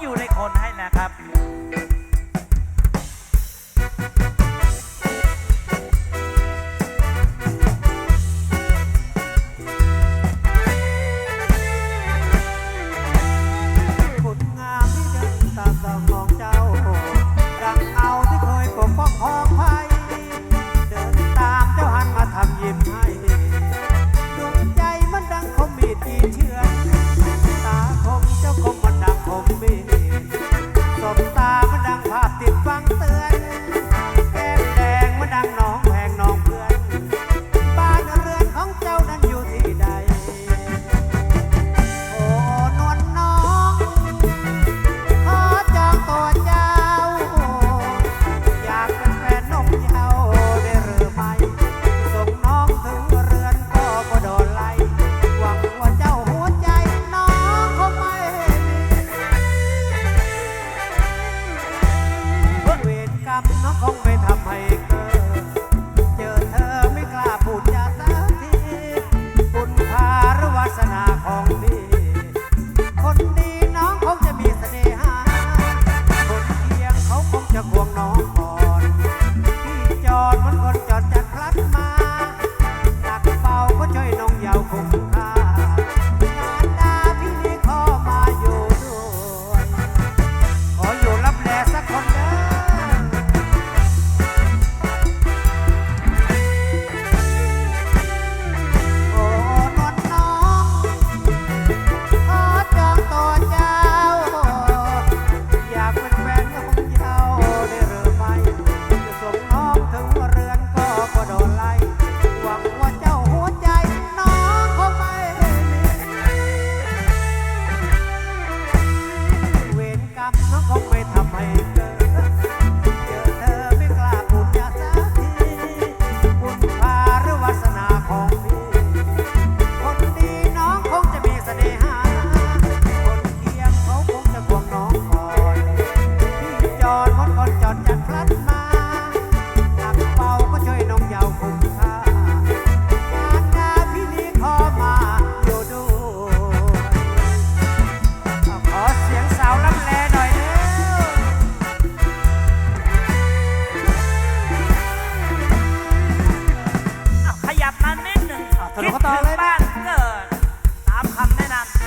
อยู่ในคนให้นะครับ I'm i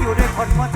อยู่ด้วยคนเพราะ